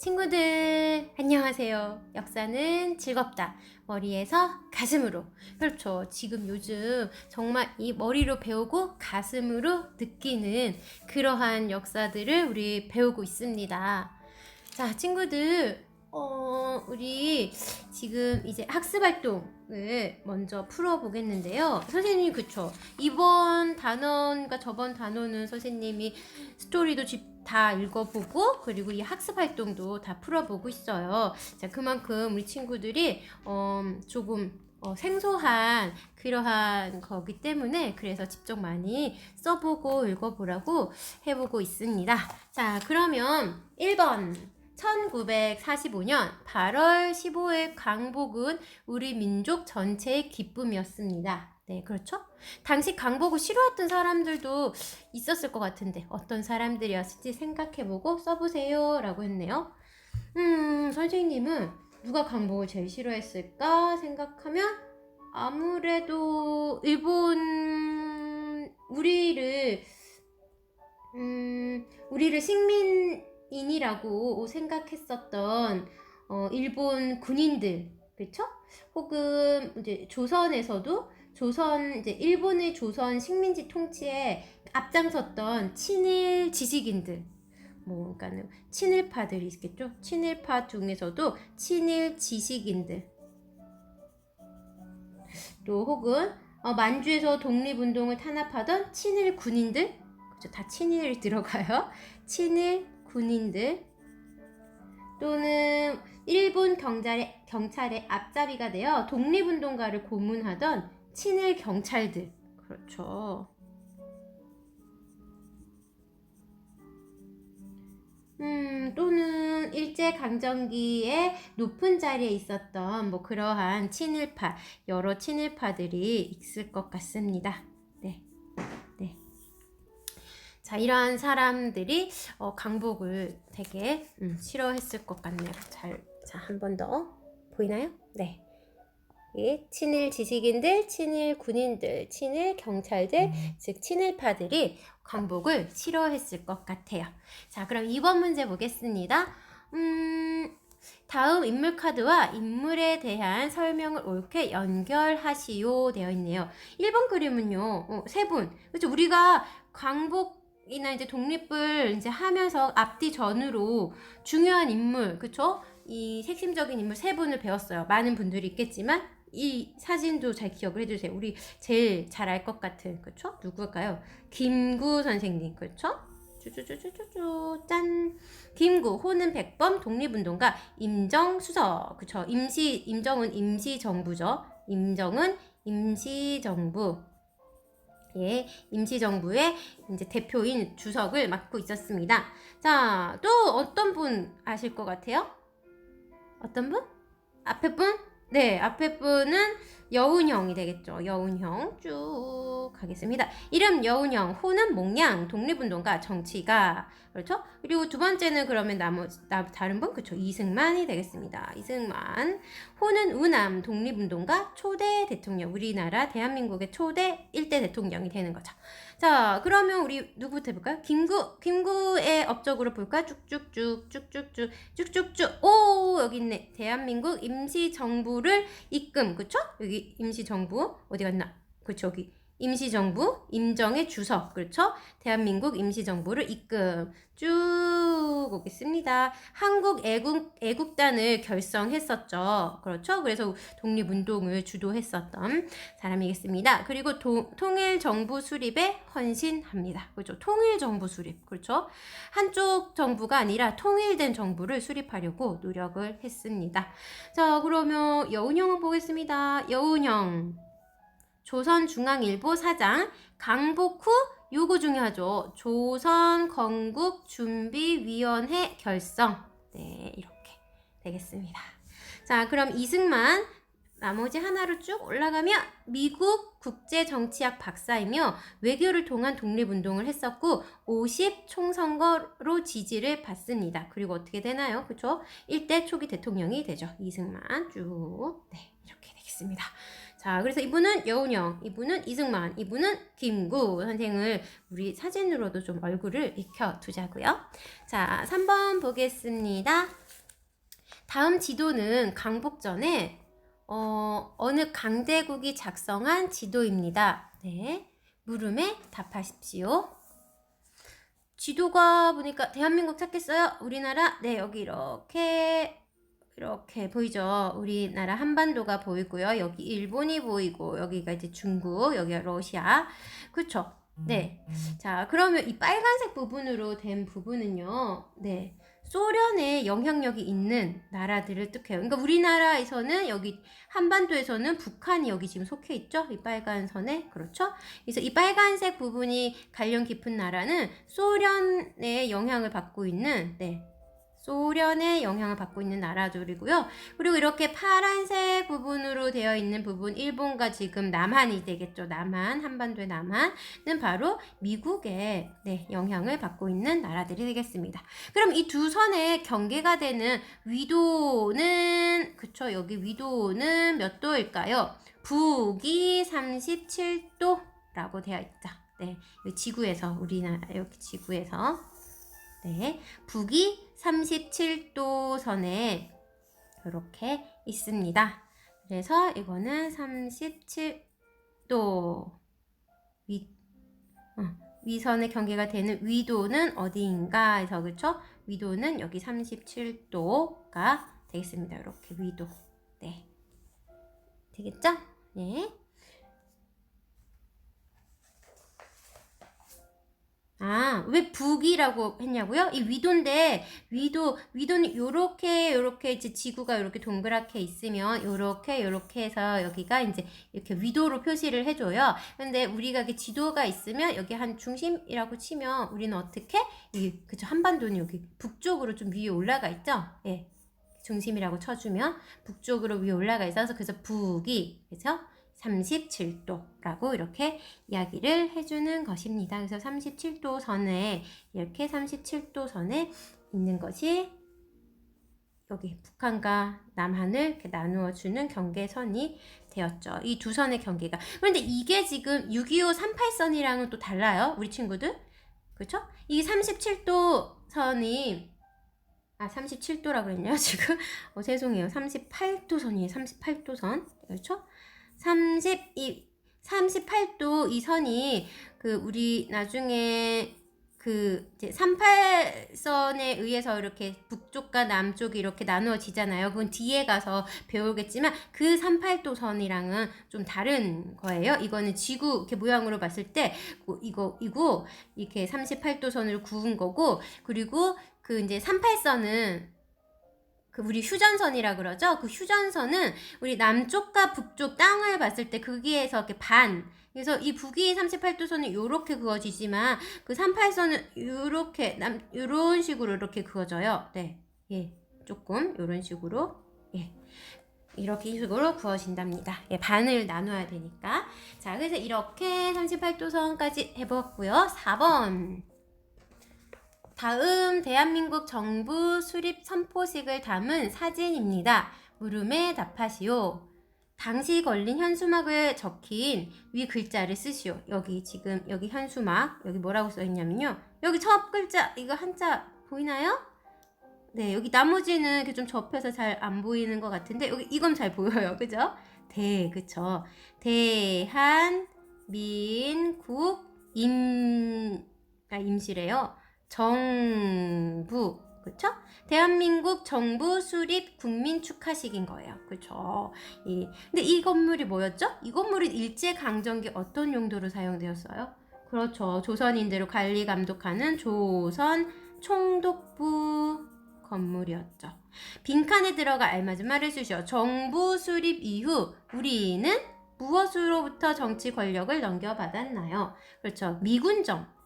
친구들, 안녕하세요. 역사는 즐겁다. 머리에서 가슴으로. 그렇죠. 지금 요즘 정말 이 머리로 배우고 가슴으로 느끼는 그러한 역사들을 우리 배우고 있습니다. 자, 친구들, 어, 우리 지금 이제 학습 활동을 먼저 풀어보겠는데요. 선생님이 그쵸. 이번 단원과 저번 단원은 선생님이 스토리도 집다 읽어보고 그리고 이 학습 활동도 다 풀어보고 있어요. 자, 그만큼 우리 친구들이 어, 조금 어, 생소한 그러한 거기 때문에 그래서 직접 많이 써보고 읽어보라고 해보고 있습니다. 자, 그러면 1번. 1945년 8월 15일 광복은 우리 민족 전체의 기쁨이었습니다. 네, 그렇죠? 당시 강복을 싫어했던 사람들도 있었을 것 같은데 어떤 사람들이었을지 생각해보고 써보세요 라고 했네요. 음, 선생님은 누가 강복을 제일 싫어했을까 생각하면 아무래도 일본 우리를 음, 우리를 식민 인이라고 생각했었던 어, 일본 군인들 그렇죠? 혹은 이제 조선에서도 조선 이제 일본의 조선 식민지 통치에 앞장섰던 친일 지식인들 뭐 그러니까는 친일파들이 있겠죠. 친일파 중에서도 친일 지식인들 또 혹은 어, 만주에서 독립운동을 탄압하던 친일 군인들 그죠? 다 친일 들어가요. 친일 군인들 또는 일본 경찰의, 경찰의 앞잡이가 되어 독립운동가를 고문하던 친일 경찰들. 그렇죠. 음, 또는 일제 강점기에 높은 자리에 있었던 뭐 그러한 친일파, 여러 친일파들이 있을 것 같습니다. 자, 이러한 사람들이 어, 강복을 되게 음, 싫어했을 것 같네요. 잘, 자, 한 번 더. 보이나요? 네. 이 친일 지식인들, 친일 군인들, 친일 경찰들, 즉 친일파들이 광복을 싫어했을 것 같아요. 자, 그럼 2번 문제 보겠습니다. 음, 다음 인물 카드와 인물에 대한 설명을 옳게 연결하시오 되어 있네요. 1번 그림은요, 어, 세 분. 그렇죠. 우리가 광복 이나 이제 독립을 이제 하면서 앞뒤 전으로 중요한 인물, 그쵸? 이 핵심적인 인물 세 분을 배웠어요. 많은 분들이 있겠지만 이 사진도 잘 기억을 해주세요. 우리 제일 잘 알 것 같은, 그쵸? 누구일까요? 김구 선생님, 그쵸? 쭈쭈쭈쭈쭈쭈 짠 김구 호는 백범 독립운동가 임정수석 그쵸 임시 임정은 임시정부죠 임정은 임시정부 예, 임시정부의 이제 대표인 주석을 맡고 있었습니다. 자, 또 어떤 분 아실 것 같아요? 어떤 분? 앞에 분? 네, 앞에 분은 여운형이 되겠죠. 여운형 쭉 가겠습니다. 이름 여운형, 호는 몽양, 독립운동가, 정치가 그렇죠? 그리고 두 번째는 그러면 나머지 나, 다른 분 그렇죠. 이승만이 되겠습니다. 이승만, 호는 우남, 독립운동가, 초대 대통령, 우리나라 대한민국의 초대 1대 대통령이 되는 거죠. 자, 그러면 우리 누구부터 해볼까요? 김구, 김구의 업적으로 볼까? 쭉쭉쭉, 쭉쭉쭉, 쭉쭉쭉. 오, 여기 있네. 대한민국 임시정부를 이끔, 그쵸? 여기 임시정부, 어디 갔나? 그쵸, 여기. 임시정부, 임정의 주석, 그렇죠? 대한민국 임시정부를 이끔 쭉 오겠습니다. 한국 애국, 애국단을 결성했었죠. 그렇죠? 그래서 독립운동을 주도했었던 사람이겠습니다. 그리고 도, 통일정부 수립에 헌신합니다. 그렇죠? 통일정부 수립, 그렇죠? 한쪽 정부가 아니라 통일된 정부를 수립하려고 노력을 했습니다. 자, 그러면 여운형을 보겠습니다. 여운형. 조선중앙일보 사장 강복 후 요거 중요하죠. 조선 건국 준비 위원회 결성. 네, 이렇게 되겠습니다. 자, 그럼 이승만 나머지 하나로 쭉 올라가면 미국 국제정치학 박사이며 외교를 통한 독립운동을 했었고 50 총선거로 지지를 받습니다. 그리고 어떻게 되나요? 그쵸? 1대 초기 대통령이 되죠. 이승만 쭉 네, 이렇게 되겠습니다. 자, 그래서 이분은 여운형, 이분은 이승만, 이분은 김구 선생을 우리 사진으로도 좀 얼굴을 익혀 두자고요. 자, 3번 보겠습니다. 다음 지도는 강복 전에 어, 어느 강대국이 작성한 지도입니다. 네. 물음에 답하십시오. 지도가 보니까 대한민국 찾겠어요? 우리나라? 네, 여기 이렇게 이렇게 보이죠? 우리나라 한반도가 보이고요. 여기 일본이 보이고 여기가 이제 중국, 여기가 러시아. 그렇죠? 네. 자, 그러면 이 빨간색 부분으로 된 부분은요. 네. 소련의 영향력이 있는 나라들을 뜻해요. 그러니까 우리나라에서는 여기 한반도에서는 북한이 여기 지금 속해 있죠? 이 빨간 선에. 그렇죠? 그래서 이 빨간색 부분이 관련 깊은 나라는 소련의 영향을 받고 있는 네. 소련의 영향을 받고 있는 나라들이고요. 그리고 이렇게 파란색 부분으로 되어 있는 부분, 일본과 지금 남한이 되겠죠. 남한, 한반도의 남한은 바로 미국의 네, 영향을 받고 있는 나라들이 되겠습니다. 그럼 이 두 선의 경계가 되는 위도는, 그쵸, 여기 위도는 몇 도일까요? 북이 37도라고 되어 있죠. 네, 지구에서, 우리나라, 여기 지구에서. 네, 북이 37도 선에 이렇게 있습니다. 그래서 이거는 37도 위, 어, 위선의 경계가 되는 위도는 어디인가 해서 그쵸? 위도는 여기 37도가 되겠습니다. 이렇게 위도. 네. 되겠죠? 네. 아, 왜 북이라고 했냐고요? 이 위도인데 위도 위도는 요렇게 요렇게 이제 지구가 요렇게 동그랗게 있으면 요렇게 요렇게 해서 여기가 이제 이렇게 위도로 표시를 해줘요. 근데 우리가 이 지도가 있으면 여기 한 중심이라고 치면 우리는 어떻게 이 그죠 한반도는 여기 북쪽으로 좀 위에 올라가 있죠? 예. 중심이라고 쳐주면 북쪽으로 위에 올라가 있어서 그래서 북이 그죠? 37도라고 이렇게 이야기를 해주는 것입니다. 그래서 37도 선에 이렇게 37도 선에 있는 것이 여기 북한과 남한을 이렇게 나누어 주는 경계선이 되었죠. 이 두 선의 경계가. 그런데 이게 지금 6.25 38선이랑은 또 달라요. 우리 친구들. 그렇죠? 이 37도 선이 아 37도라 그랬냐 지금? 어 죄송해요. 38도 선이에요. 38도 선. 그렇죠? 32, 38도 이 선이 그 우리 나중에 그 이제 38선에 의해서 이렇게 북쪽과 남쪽이 이렇게 나누어지잖아요. 그건 뒤에 가서 배우겠지만 그 38도 선이랑은 좀 다른 거예요. 이거는 지구 이렇게 모양으로 봤을 때 이거 이거 이렇게 38도 선을 구운 거고 그리고 그 이제 38선은 그 우리 휴전선이라 그러죠. 그 휴전선은 우리 남쪽과 북쪽 땅을 봤을 때 거기에서 이렇게 반 그래서 이 북위 38도선은 요렇게 그어지지만 그 38선은 요렇게 남 요런 식으로 이렇게 그어져요. 네. 예. 조금 요런 식으로 예. 이렇게 식으로 구워진답니다. 예, 반을 나눠야 되니까. 자, 그래서 이렇게 38도선까지 해봤고요. 4번. 다음 대한민국 정부 수립 선포식을 담은 사진입니다. 물음에 답하시오. 당시 걸린 현수막을 적힌 위 글자를 쓰시오. 여기 지금 여기 현수막 여기 뭐라고 써 있냐면요. 여기 첫 글자 이거 한자 보이나요? 네 여기 나머지는 이렇게 좀 접혀서 잘 안 보이는 것 같은데 여기 이건 잘 보여요. 그죠? 대 그쵸? 대한 민국 임 아, 임시래요. 정부 그렇죠? 대한민국 정부 수립 국민 축하식인 거예요. 그렇죠? 이 근데 이 건물이 뭐였죠? 이 건물이 일제 강점기 어떤 용도로 사용되었어요? 그렇죠. 조선인들을 관리 감독하는 조선 총독부 건물이었죠. 빈칸에 들어가 알맞은 말을 쓰시오. 정부 수립 이후 우리는 무엇으로부터 정치 권력을 넘겨받았나요? 그렇죠. 미군정.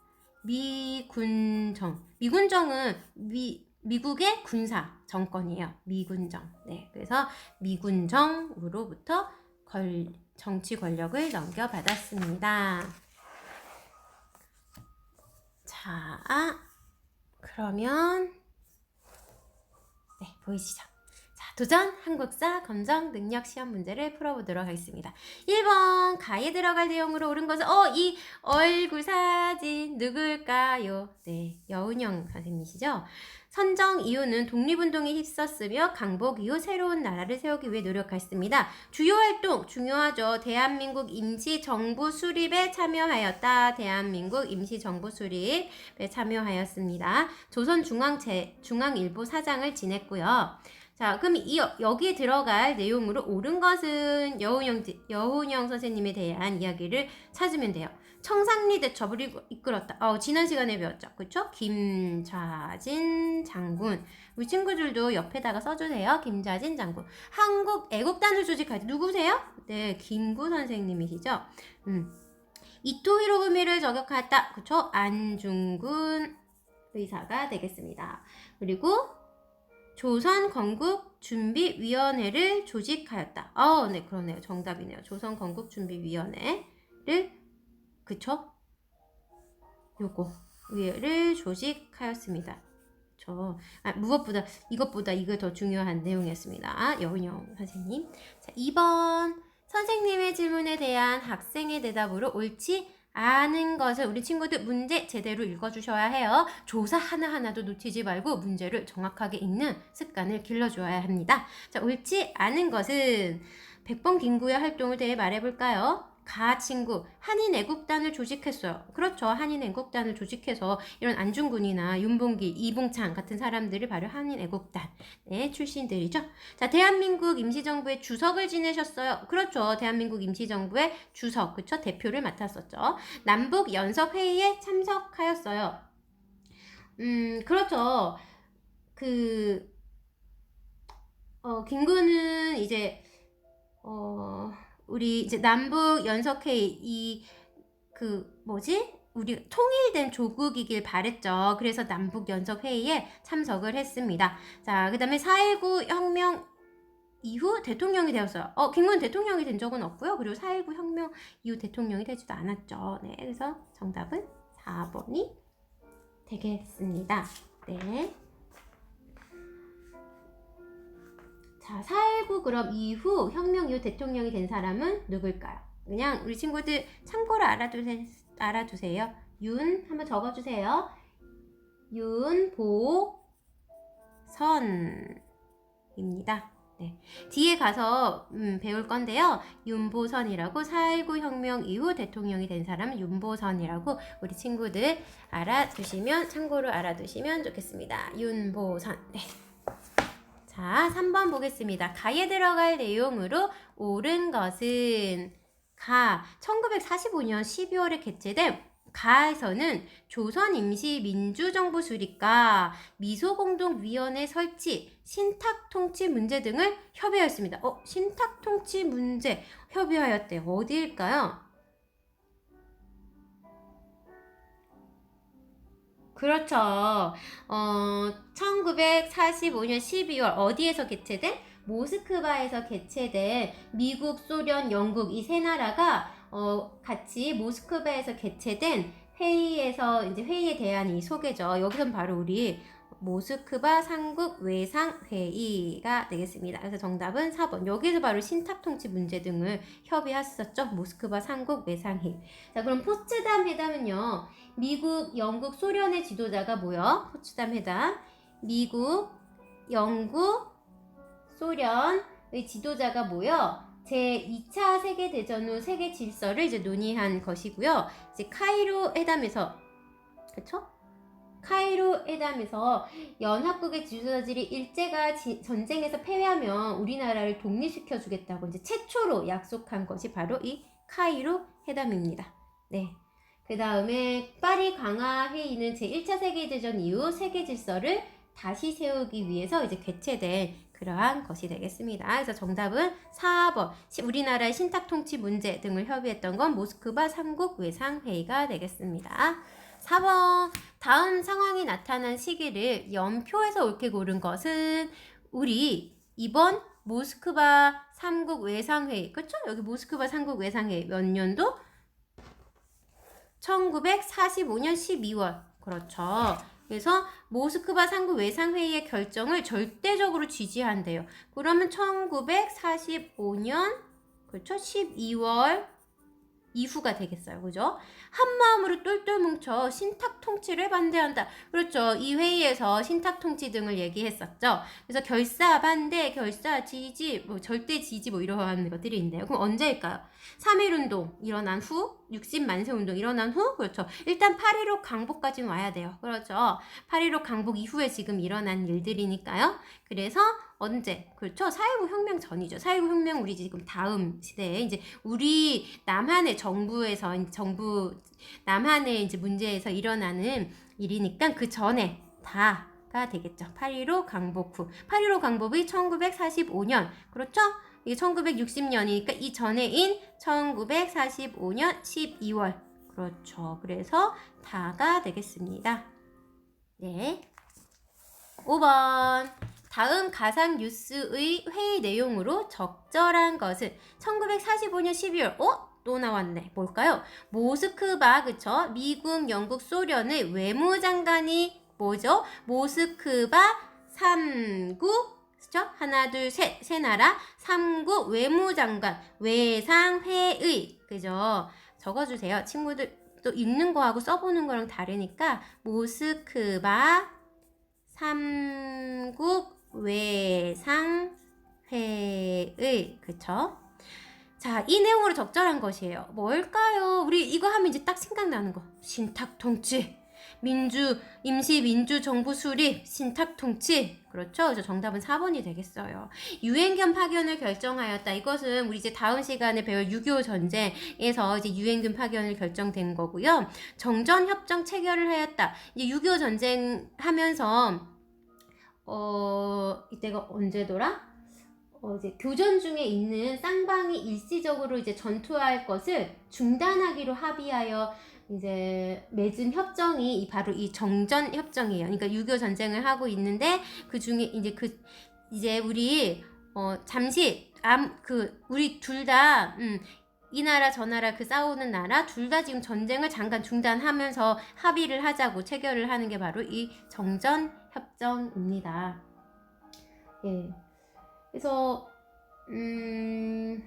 미군정. 미군정은 미, 미국의 군사 정권이에요. 미군정. 네. 그래서 미군정으로부터 걸, 정치 권력을 넘겨받았습니다. 자, 그러면, 네, 보이시죠? 자, 도전 한국사 검정 능력 시험 문제를 풀어보도록 하겠습니다. 1번 가에 들어갈 내용으로 옳은 것은 어 이 얼굴 사진 누굴까요? 네 여운영 선생님이시죠. 선정 이유는 독립운동에 힘썼으며 강복 이후 새로운 나라를 세우기 위해 노력했습니다. 주요 활동 중요하죠. 대한민국 임시정부 수립에 참여하였다. 대한민국 임시정부 수립에 참여하였습니다. 조선중앙제 중앙일보 사장을 지냈고요. 자, 그럼 이 여기에 들어갈 내용으로 옳은 것은 여운영 여운영 선생님에 대한 이야기를 찾으면 돼요. 청산리 대첩을 이끌- 이끌었다. 어, 지난 시간에 배웠죠. 그쵸? 김좌진 장군. 우리 친구들도 옆에다가 써주세요. 김좌진 장군. 한국 애국단을 조직할 때 누구세요? 네, 김구 선생님이시죠. 음. 이토 히로부미를 저격하였다. 그쵸? 안중근 의사가 되겠습니다. 그리고 조선 건국 준비 위원회를 조직하였다. 어, 네, 그러네요. 정답이네요. 조선 건국 준비 위원회를 그쵸? 요거 위를 조직하였습니다. 저 아, 무엇보다 이것보다 이거 더 중요한 내용이었습니다. 여운영 선생님. 자, 2번 선생님의 질문에 대한 학생의 대답으로 옳지 않은 것을 우리 친구들 문제 제대로 읽어주셔야 해요. 조사 하나하나도 놓치지 말고 문제를 정확하게 읽는 습관을 길러줘야 합니다. 자, 옳지 않은 것은 100번 김구의 활동을 대해 말해볼까요? 가 친구 한인 애국단을 조직했어요. 그렇죠. 한인 애국단을 조직해서 이런 안중근이나 윤봉기, 이봉창 같은 사람들이 바로 한인 애국단의 출신들이죠. 자, 대한민국 임시정부의 주석을 지내셨어요. 그렇죠. 대한민국 임시정부의 주석, 그렇죠. 대표를 맡았었죠. 남북 연석 회의에 참석하였어요. 음, 그렇죠. 그 어, 김구는 이제 어 우리 이제 남북 연석회의 이 그 뭐지? 우리 통일된 조국이길 바랬죠. 그래서 남북 연석 회의에 참석을 했습니다. 자, 그 다음에 4.19 혁명 이후 대통령이 되었어요. 어, 김구는 대통령이 된 적은 없고요. 그리고 4.19 혁명 이후 대통령이 되지도 않았죠. 네, 그래서 정답은 4번이 되겠습니다. 네. 자, 4.19 그럼 이후 혁명 이후 대통령이 된 사람은 누굴까요? 그냥 우리 친구들 참고로 알아두세, 알아두세요. 윤 한번 적어주세요. 윤보선입니다. 네. 뒤에 가서 음, 배울 건데요. 윤보선이라고 4.19 혁명 이후 대통령이 된 사람은 윤보선이라고 우리 친구들 알아두시면 참고로 알아두시면 좋겠습니다. 윤보선. 네. 자, 3번 보겠습니다. 가에 들어갈 내용으로 옳은 것은 가 1945년 12월에 개최된 가에서는 조선임시민주정부 수립과 미소공동위원회 설치, 신탁통치 문제 등을 협의하였습니다. 어, 신탁통치 문제 협의하였대요. 어디일까요? 그렇죠. 어, 1945년 12월 어디에서 개최된? 모스크바에서 개최된 미국, 소련, 영국 이 세 나라가 어, 같이 모스크바에서 개최된 회의에서 이제 회의에 대한 이 소개죠. 여기선 바로 우리 모스크바 삼국 외상 회의가 되겠습니다. 그래서 정답은 4번. 여기서 바로 신탁 통치 문제 등을 협의했었죠. 모스크바 삼국 외상 회의. 자, 그럼 포츠담 회담은요. 미국, 영국, 소련의 지도자가 모여 포츠담 회담. 미국, 영국, 소련의 지도자가 모여 제 2차 세계 대전 후 세계 질서를 이제 논의한 것이고요. 이제 카이로 회담에서 그렇죠? 카이로 회담에서 연합국의 지도자들이 일제가 지- 전쟁에서 패배하면 우리나라를 독립시켜 주겠다고 이제 최초로 약속한 것이 바로 이 카이로 회담입니다. 네. 그 다음에 파리 강화 회의는 제 1차 세계대전 이후 세계 질서를 다시 세우기 위해서 이제 개최된 그러한 것이 되겠습니다. 그래서 정답은 4번. 시- 우리나라의 신탁 통치 문제 등을 협의했던 건 모스크바 삼국 외상 회의가 되겠습니다. 4번. 다음 상황이 나타난 시기를 연표에서 옳게 고른 것은 우리 이번 모스크바 삼국 외상회의 그쵸? 여기 모스크바 삼국 외상회의 몇 년도? 1945년 12월 그렇죠. 그래서 모스크바 상구 외상회의의 결정을 절대적으로 지지한대요. 그러면 1945년 그렇죠? 12월 이후가 되겠어요. 그죠? 한 마음으로 똘똘 뭉쳐 신탁 통치를 반대한다. 그렇죠. 이 회의에서 신탁 통치 등을 얘기했었죠. 그래서 결사 반대, 결사 지지, 뭐 절대 지지 뭐 이러한 것들이 있네요. 그럼 언제일까요? 3.1 운동 일어난 후, 60만세 운동 일어난 후, 그렇죠. 일단 8.15 강복까지는 와야 돼요. 그렇죠. 8.15 강복 이후에 지금 일어난 일들이니까요. 그래서 언제? 그렇죠. 4.19 혁명 전이죠. 4.19 혁명 우리 지금 다음 시대에 이제 우리 남한의 정부에서 정부 남한의 이제 문제에서 일어나는 일이니까 그 전에 다가 되겠죠. 8.15 강복 후. 8.15 강복이 1945년. 그렇죠? 이게 1960년이니까 이 전에인 1945년 12월. 그렇죠. 그래서 다가 되겠습니다. 네. 5번. 다음 가상 뉴스의 회의 내용으로 적절한 것은 1945년 12월. 어? 또 나왔네. 뭘까요? 모스크바, 그쵸? 미국, 영국, 소련의 외무장관이 뭐죠? 모스크바 3국, 그쵸? 하나, 둘, 셋, 세 나라, 3국 외무장관, 외상회의, 그죠? 적어주세요. 친구들 또 읽는 거하고 써보는 거랑 다르니까, 모스크바 3국 외상회의, 그쵸? 자, 이 내용으로 적절한 것이에요. 뭘까요? 우리 이거 하면 이제 딱 생각나는 거. 신탁 통치. 민주, 임시 민주 정부 수립, 신탁 통치. 그렇죠? 그래서 정답은 4번이 되겠어요. 유엔견 파견을 결정하였다. 이것은 우리 이제 다음 시간에 배울 6.25 전쟁에서 이제 유엔군 파견을 결정된 거고요. 정전 협정 체결을 하였다. 이제 6.25 전쟁 하면서 어, 이때가 언제더라? 어, 이제 교전 중에 있는 쌍방이 일시적으로 이제 전투할 것을 중단하기로 합의하여 이제 맺은 협정이 이 바로 이 정전 협정이에요. 그러니까 6.25 전쟁을 하고 있는데 그 중에 이제 그 이제 우리 어 잠시 암 그 우리 둘다 음, 이 나라 저 나라 그 싸우는 나라 둘 다 지금 전쟁을 잠깐 중단하면서 합의를 하자고 체결을 하는 게 바로 이 정전 협정입니다. 예. 그래서 음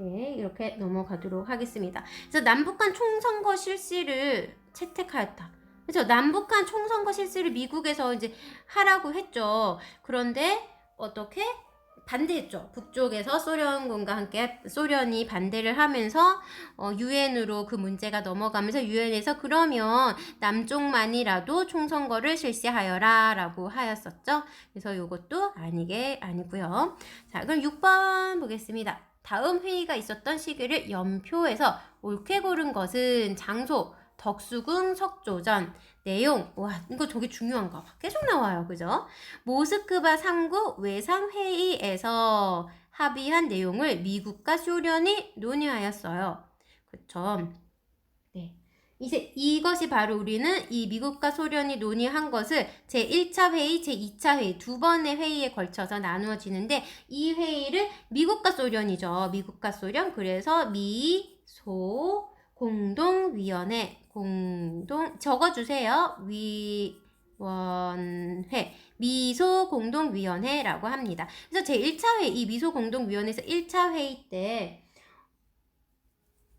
네, 이렇게 넘어가도록 하겠습니다. 그래서 남북한 총선거 실시를 채택하였다. 그렇죠? 남북한 총선거 실시를 미국에서 이제 하라고 했죠. 그런데 어떻게 반대했죠. 북쪽에서 소련군과 함께 소련이 반대를 하면서 어, 유엔으로 그 문제가 넘어가면서 유엔에서 그러면 남쪽만이라도 총선거를 실시하여라라고 하였었죠. 그래서 이것도 아니게 아니고요. 자, 그럼 6번 보겠습니다. 다음 회의가 있었던 시기를 연표해서 옳게 고른 것은 장소, 덕수궁 석조전, 내용, 와, 이거 저게 중요한가 봐. 계속 나와요. 그죠? 모스크바 3국 외상회의에서 합의한 내용을 미국과 소련이 논의하였어요. 그쵸? 네. 이제 이것이 바로 우리는 이 미국과 소련이 논의한 것을 제1차 회의, 제2차 회의 두 번의 회의에 걸쳐서 나누어지는데 이 회의를 미국과 소련이죠. 미국과 소련. 그래서 미 소 공동위원회 공동 적어주세요. 위 원회 미소 공동위원회라고 합니다. 그래서 제 1차 회의 이 미소 공동위원회에서 1차 회의 때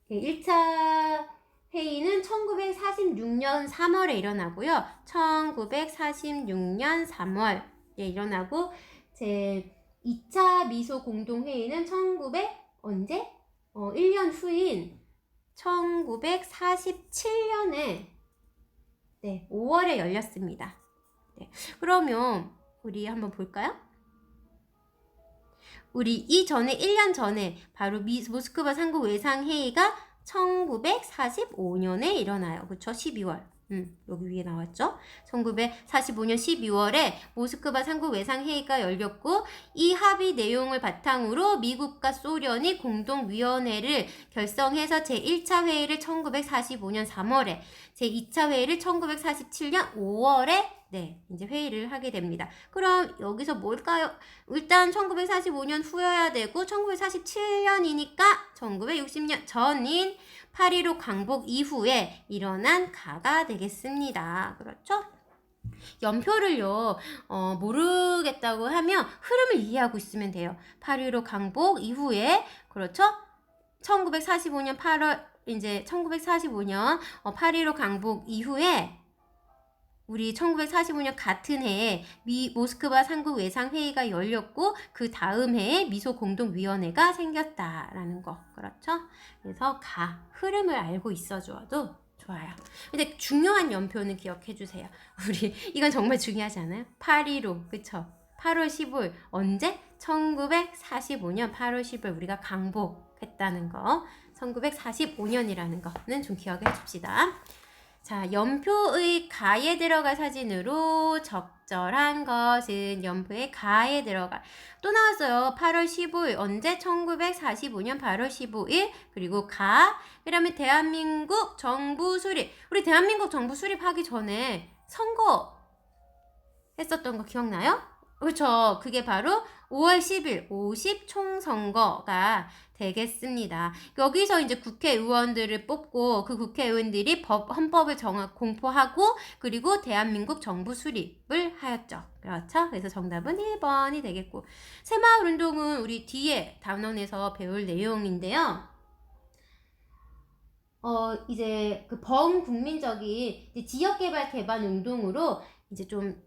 1차 회의는 1946년 3월에 일어나고요. 1946년 3월에 일어나고 제 2차 미소 공동회의는 1900 언제? 어, 1년 후인 1947년에 네, 5월에 열렸습니다. 네, 그러면 우리 한번 볼까요? 우리 이전에 1년 전에 바로 미, 모스크바 상국 외상 회의가 1945년에 일어나요. 그쵸? 12월. 음, 여기 위에 나왔죠? 1945년 12월에 모스크바 상국 외상회의가 열렸고 이 합의 내용을 바탕으로 미국과 소련이 공동위원회를 결성해서 제1차 회의를 1945년 3월에 제2차 회의를 1947년 5월에 네, 이제 회의를 하게 됩니다. 그럼 여기서 뭘까요? 일단 1945년 후여야 되고 1947년이니까 1960년 전인 8.15 강복 이후에 일어난 가가 되겠습니다. 그렇죠? 연표를요, 어, 모르겠다고 하면 흐름을 이해하고 있으면 돼요. 8.15 강복 이후에, 그렇죠? 1945년 8월, 이제 1945년 어, 8.15 강복 이후에 우리 1945년 같은 해에 미 모스크바 삼국 외상 회의가 열렸고 그 다음 해에 미소 공동 위원회가 생겼다라는 거 그렇죠? 그래서 가 흐름을 알고 있어 줘도 좋아요. 근데 중요한 연표는 기억해 주세요. 우리 이건 정말 중요하지 않아요? 8.15 그쵸? 8월 15일 언제? 1945년 8월 15일 우리가 강복했다는 거 1945년이라는 거는 좀 기억해 줍시다. 자, 연표의 가에 들어갈 사진으로 적절한 것은 연표의 가에 들어갈. 또 나왔어요. 8월 15일. 언제? 1945년 8월 15일. 그리고 가. 그러면 대한민국 정부 수립. 우리 대한민국 정부 수립하기 전에 선거 했었던 거 기억나요? 그렇죠. 그게 바로 5월 10일 50 총선거가 되겠습니다. 여기서 이제 국회의원들을 뽑고 그 국회의원들이 법, 헌법을 정하, 공포하고 그리고 대한민국 정부 수립을 하였죠. 그렇죠? 그래서 정답은 1번이 되겠고 새마을 운동은 우리 뒤에 단원에서 배울 내용인데요. 어, 이제 그 범국민적인 지역개발 개발 운동으로 이제 좀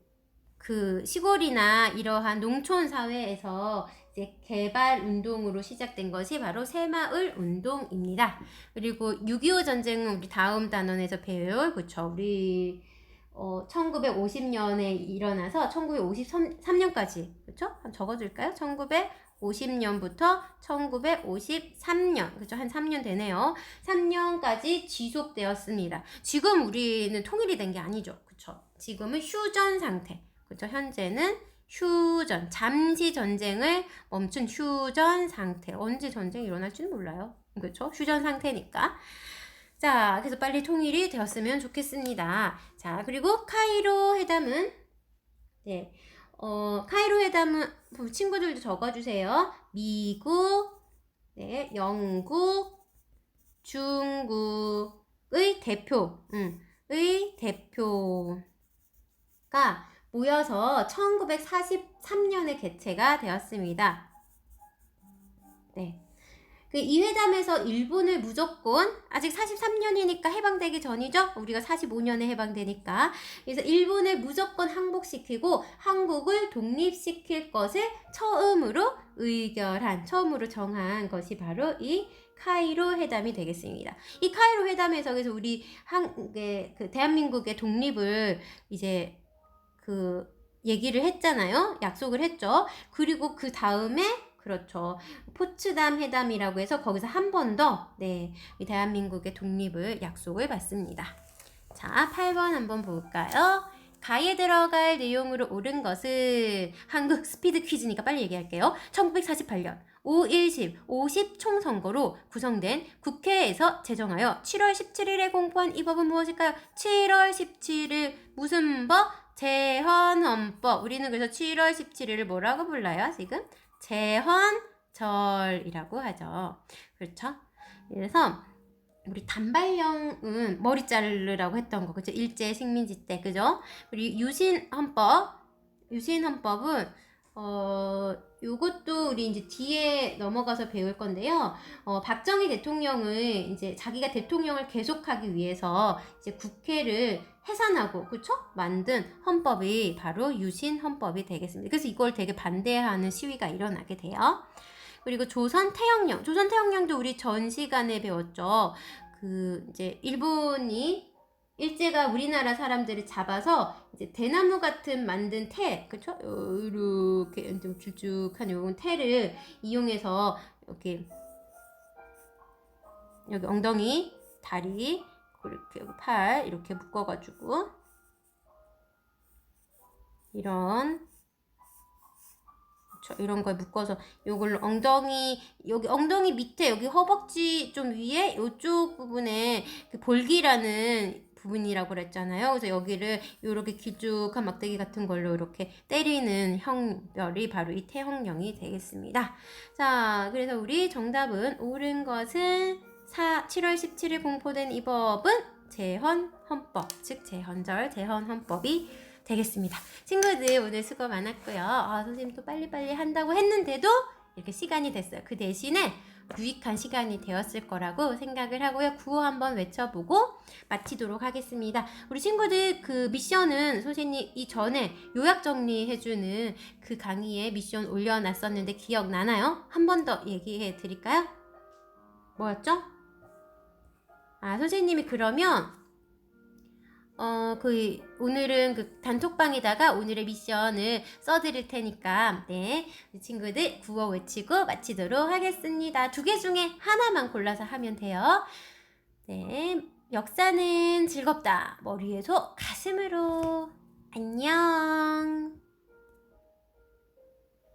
그 시골이나 이러한 농촌 사회에서 이제 개발 운동으로 시작된 것이 바로 새마을 운동입니다. 그리고 6.25 전쟁은 우리 다음 단원에서 배울 그쵸 우리 어 1950년에 일어나서 1953년까지 그쵸? 한 적어줄까요? 1950년부터 1953년 그죠? 한 3년 되네요. 3년까지 지속되었습니다. 지금 우리는 통일이 된 게 아니죠. 그쵸? 지금은 휴전 상태. 그죠? 현재는 휴전, 잠시 전쟁을 멈춘 휴전 상태. 언제 전쟁이 일어날지는 몰라요. 그렇죠? 휴전 상태니까. 자, 그래서 빨리 통일이 되었으면 좋겠습니다. 자, 그리고 카이로 회담은 네. 어, 카이로 회담은 친구들도 적어 주세요. 미국, 네, 영국, 중국의 대표, 음, 의 대표가 모여서 1943년에 개최가 되었습니다. 네. 그이 회담에서 일본을 무조건 아직 43년이니까 해방되기 전이죠. 우리가 45년에 해방되니까. 그래서 일본을 무조건 항복시키고 한국을 독립시킬 것을 처음으로 의결한 처음으로 정한 것이 바로 이 카이로 회담이 되겠습니다. 이 카이로 회담에서 그래서 우리 한, 그 대한민국의 독립을 이제 그 얘기를 했잖아요. 약속을 했죠. 그리고 그 다음에 그렇죠. 포츠담 회담이라고 해서 거기서 한 번 더, 네, 이 대한민국의 독립을 약속을 받습니다. 자, 8번 한번 볼까요? 가에 들어갈 내용으로 옳은 것은 한국 스피드 퀴즈니까 빨리 얘기할게요. 1948년 5.10, 50 총 선거로 구성된 국회에서 제정하여 7월 17일에 공포한 이 법은 무엇일까요? 7월 17일 무슨 법? 재헌헌법. 우리는 그래서 7월 17일을 뭐라고 불러요, 지금? 재헌절이라고 하죠. 그렇죠? 그래서 우리 단발령은 머리 자르라고 했던 거, 그죠? 일제 식민지 때, 그죠? 우리 유신헌법, 유신헌법은 어, 요것도 우리 이제 뒤에 넘어가서 배울 건데요. 어, 박정희 대통령을 이제 자기가 대통령을 계속하기 위해서 이제 국회를 해산하고, 그쵸? 만든 헌법이 바로 유신 헌법이 되겠습니다. 그래서 이걸 되게 반대하는 시위가 일어나게 돼요. 그리고 조선 태형령. 조선 태형령도 우리 전 시간에 배웠죠. 그, 이제 일본이 일제가 우리나라 사람들을 잡아서 이제 대나무 같은 만든 태, 그쵸? 이렇게 좀 길쭉한 요런 태를 이용해서 이렇게 여기 엉덩이, 다리, 이렇게 팔 이렇게 묶어가지고 이런 그쵸? 이런 거에 묶어서 요걸로 엉덩이 여기 엉덩이 밑에 여기 허벅지 좀 위에 요쪽 부분에 그 볼기라는 부분이라고 그랬잖아요. 그래서 여기를 이렇게 길쭉한 막대기 같은 걸로 이렇게 때리는 형별이 바로 이 태형령이 되겠습니다. 자, 그래서 우리 정답은 옳은 것은 4, 7월 17일 공포된 이 법은 재헌 헌법, 즉 재헌절 재헌 헌법이 되겠습니다. 친구들 오늘 수고 많았고요. 아, 선생님 또 빨리빨리 한다고 했는데도 이렇게 시간이 됐어요. 그 대신에 유익한 시간이 되었을 거라고 생각을 하고요. 구호 한번 외쳐보고 마치도록 하겠습니다. 우리 친구들 그 미션은 선생님 이전에 요약 정리해주는 그 강의에 미션 올려놨었는데 기억나나요? 한 번 더 얘기해 드릴까요? 뭐였죠? 아, 선생님이 그러면 어, 그, 오늘은 그 단톡방에다가 오늘의 미션을 써드릴 테니까, 네. 친구들 구호 외치고 마치도록 하겠습니다. 두 개 중에 하나만 골라서 하면 돼요. 네. 역사는 즐겁다. 머리에서 가슴으로. 안녕.